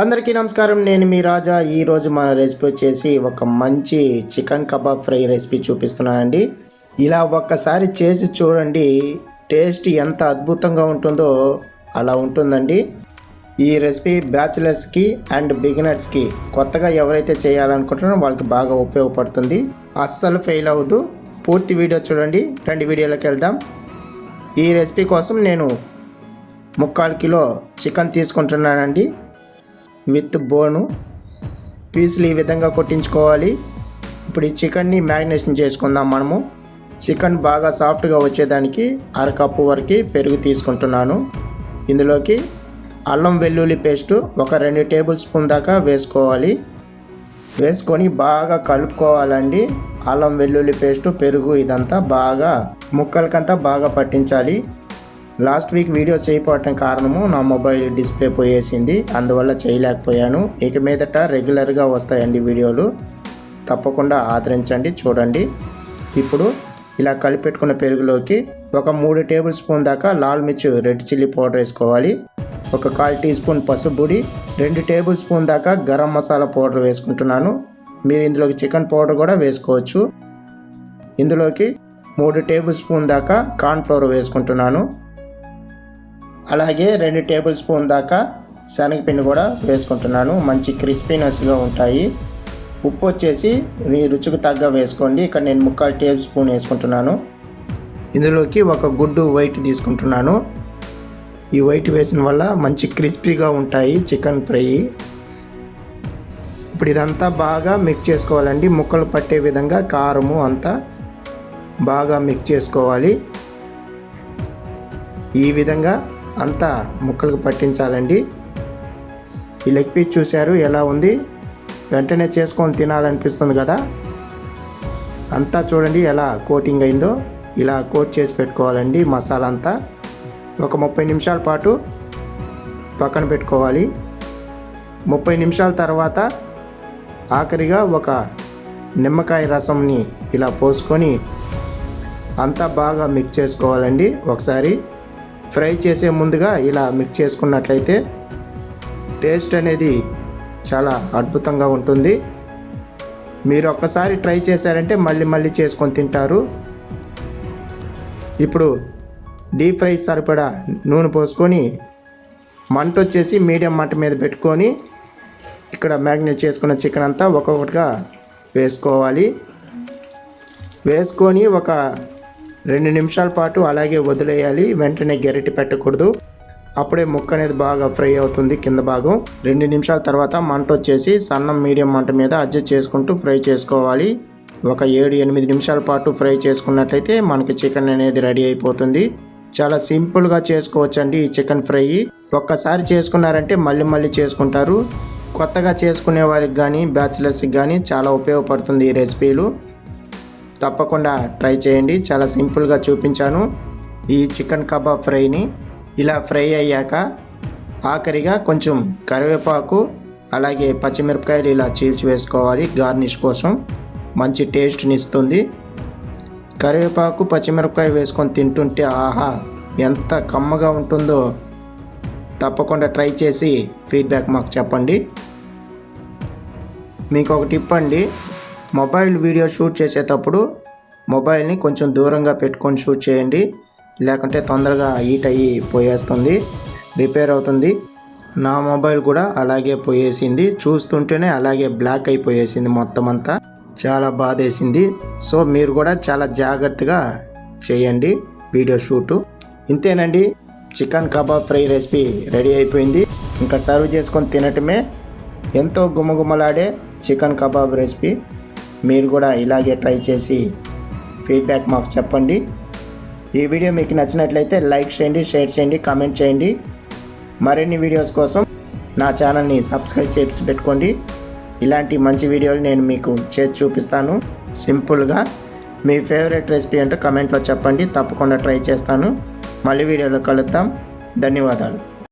అందరికీ నమస్కారం. నేను మీ రాజా. ఈరోజు మన రెసిపీ వచ్చేసి ఒక మంచి చికెన్ కబాబ్ ఫ్రై రెసిపీ చూపిస్తున్నానండి. ఇలా ఒక్కసారి చేసి చూడండి టేస్ట్ ఎంత అద్భుతంగా ఉంటుందో అలా ఉంటుందండి. ఈ రెసిపీ బ్యాచిలర్స్కి అండ్ బిగినర్స్కి కొత్తగా ఎవరైతే చేయాలనుకుంటున్నారో వాళ్ళకి బాగా ఉపయోగపడుతుంది. అస్సలు ఫెయిల్ అవ్వదు పూర్తి వీడియో చూడండి. రెండు వీడియోలోకి వెళ్దాం. ఈ రెసిపీ కోసం నేను ముక్కాలు కిలో చికెన్ తీసుకుంటున్నానండి. With bone. పీసులు ఈ విధంగా కొట్టించుకోవాలి. ఇప్పుడు ఈ చికెన్ని మ్యారినేషన్ చేసుకుందాం మనము. చికెన్ బాగా సాఫ్ట్గా వచ్చేదానికి అరకప్పు వరకు పెరుగు తీసుకుంటున్నాను. ఇందులోకి అల్లం వెల్లుల్లి పేస్టు ఒక రెండు టేబుల్ స్పూన్ దాకా వేసుకోవాలి. వేసుకొని బాగా కలుపుకోవాలండి. అల్లం వెల్లుల్లి పేస్టు పెరుగు ఇదంతా బాగా ముక్కలకంతా బాగా పట్టించాలి. లాస్ట్ వీక్ వీడియో చేయకపోవటం కారణము నా మొబైల్ డిస్ప్లే పోయేసింది. అందువల్ల చేయలేకపోయాను. ఇక మీదట రెగ్యులర్గా వస్తాయండి వీడియోలు. తప్పకుండా ఆదరించండి చూడండి. ఇప్పుడు ఇలా కలిపెట్టుకున్న పెరుగులోకి ఒక మూడు టేబుల్ స్పూన్ దాకా లాల్ మిర్చి రెడ్ చిల్లీ పౌడర్ వేసుకోవాలి. ఒక కాల్ టీ స్పూన్ పసుపుడి రెండు టేబుల్ స్పూన్ దాకా గరం మసాలా పౌడర్ వేసుకుంటున్నాను. మీరు ఇందులోకి చికెన్ పౌడర్ కూడా వేసుకోవచ్చు. ఇందులోకి మూడు టేబుల్ స్పూన్ దాకా కార్న్ఫ్లవర్ వేసుకుంటున్నాను. అలాగే రెండు టేబుల్ స్పూన్ దాకా శనగపిండి కూడా వేసుకుంటున్నాను. మంచి క్రిస్పీనెస్గా ఉంటాయి. ఉప్పు వచ్చేసి మీ రుచికి తగ్గ వేసుకోండి. ఇక్కడ నేను ముక్కాలు టేబుల్ స్పూన్ వేసుకుంటున్నాను. ఇందులోకి ఒక గుడ్డు వైట్ తీసుకుంటున్నాను. ఈ వైట్ వేసిన వల్ల మంచి క్రిస్పీగా ఉంటాయి చికెన్ ఫ్రై. ఇప్పుడు ఇదంతా బాగా మిక్స్ చేసుకోవాలండి. ముక్కలు పట్టే విధంగా కారము అంతా బాగా మిక్స్ చేసుకోవాలి. ఈ విధంగా అంతా ముక్కలకు పట్టించాలండి. ఈ లెగ్ పీస్ చూశారు ఎలా ఉంది? వెంటనే చేసుకొని తినాలనిపిస్తుంది కదా? అంతా చూడండి ఎలా కోటింగ్ అయిందో. ఇలా కోట్ చేసి పెట్టుకోవాలండి మసాలా అంతా. ఒక ముప్పై నిమిషాల పాటు పక్కన పెట్టుకోవాలి. ముప్పై నిమిషాల తర్వాత ఆఖరిగా ఒక నిమ్మకాయ రసంని ఇలా పోసుకొని అంతా బాగా మిక్స్ చేసుకోవాలండి ఒకసారి. ఫ్రై చేసే ముందుగా ఇలా మిక్స్ చేసుకున్నట్లయితే టేస్ట్ అనేది చాలా అద్భుతంగా ఉంటుంది. మీరు ఒక్కసారి ట్రై చేశారంటే మళ్ళీ మళ్ళీ చేసుకొని తింటారు. ఇప్పుడు డీప్ ఫ్రై సరిపడా నూనె పోసుకొని మంట వచ్చేసి మీడియం మంట మీద పెట్టుకొని ఇక్కడ మ్యాగ్నేట్ చేసుకున్న చికెన్ అంతా ఒక్కొక్కటిగా వేసుకోవాలి. వేసుకొని ఒక రెండు నిమిషాల పాటు అలాగే వదిలేయాలి. వెంటనే గెరటి పెట్టకూడదు. అప్పుడే ముక్క అనేది బాగా ఫ్రై అవుతుంది కింద భాగం. రెండు నిమిషాల తర్వాత మంట వచ్చేసి సన్నం మీడియం మంట మీద అడ్జస్ట్ చేసుకుంటూ ఫ్రై చేసుకోవాలి. ఒక ఏడు ఎనిమిది నిమిషాల పాటు ఫ్రై చేసుకున్నట్లయితే మనకి చికెన్ అనేది రెడీ అయిపోతుంది. చాలా సింపుల్గా చేసుకోవచ్చండి ఈ చికెన్ ఫ్రై. ఒక్కసారి చేసుకున్నారంటే మళ్ళీ మళ్ళీ చేసుకుంటారు. కొత్తగా చేసుకునే వాళ్ళకి కానీ బ్యాచిలర్స్కి కానీ చాలా ఉపయోగపడుతుంది ఈ రెసిపీలు. తప్పకుండా ట్రై చేయండి. చాలా సింపుల్గా చూపించాను. ఈ చికెన్ కబాబ్ ఫ్రైని ఇలా ఫ్రై అయ్యాక ఆఖరిగా కొంచెం కరివేపాకు అలాగే పచ్చిమిరపకాయలు ఇలా చీల్చి వేసుకోవాలి గార్నిష్ కోసం. మంచి టేస్ట్ని ఇస్తుంది. కరివేపాకు పచ్చిమిరపకాయ వేసుకొని తింటుంటే ఆహా ఎంత కమ్మగా ఉంటుందో. తప్పకుండా ట్రై చేసి ఫీడ్బ్యాక్ మాకు చెప్పండి. మీకు ఒక టిప్ అండి. మొబైల్ వీడియో షూట్ చేసేటప్పుడు మొబైల్ని కొంచెం దూరంగా పెట్టుకొని షూట్ చేయండి. లేకుంటే తొందరగా హీట్ అయ్యి పోయేస్తుంది రిపేర్ అవుతుంది. నా మొబైల్ కూడా అలాగే పోయేసింది. చూస్తుంటేనే అలాగే బ్లాక్ అయిపోయేసింది మొత్తం అంతా. చాలా బాధేసింది. సో మీరు కూడా చాలా జాగ్రత్తగా చేయండి వీడియో షూటు. ఇంతేనండి. Chicken kebab fry recipe ready అయిపోయింది. ఇంకా సర్వ్ చేసుకొని తినటమే ఎంతో గుమగుమలాడే చికెన్ కబాబ్ రెసిపీ. మీరు కూడా ఇలాగే ట్రై చేసి ఫీడ్బ్యాక్ మాకు చెప్పండి. ఈ వీడియో మీకు నచ్చినట్లయితే లైక్ చేయండి షేర్ చేయండి కామెంట్ చేయండి. మరిన్ని వీడియోస్ కోసం నా ఛానల్ని సబ్స్క్రైబ్ చేసి పెట్టుకోండి. ఇలాంటి మంచి వీడియోలు నేను మీకు చేసి చూపిస్తాను. సింపుల్గా మీ ఫేవరెట్ రెసిపీ అంటే కమెంట్లో చెప్పండి. తప్పకుండా ట్రై చేస్తాను. మళ్ళీ వీడియోలో కలుద్దాం. ధన్యవాదాలు.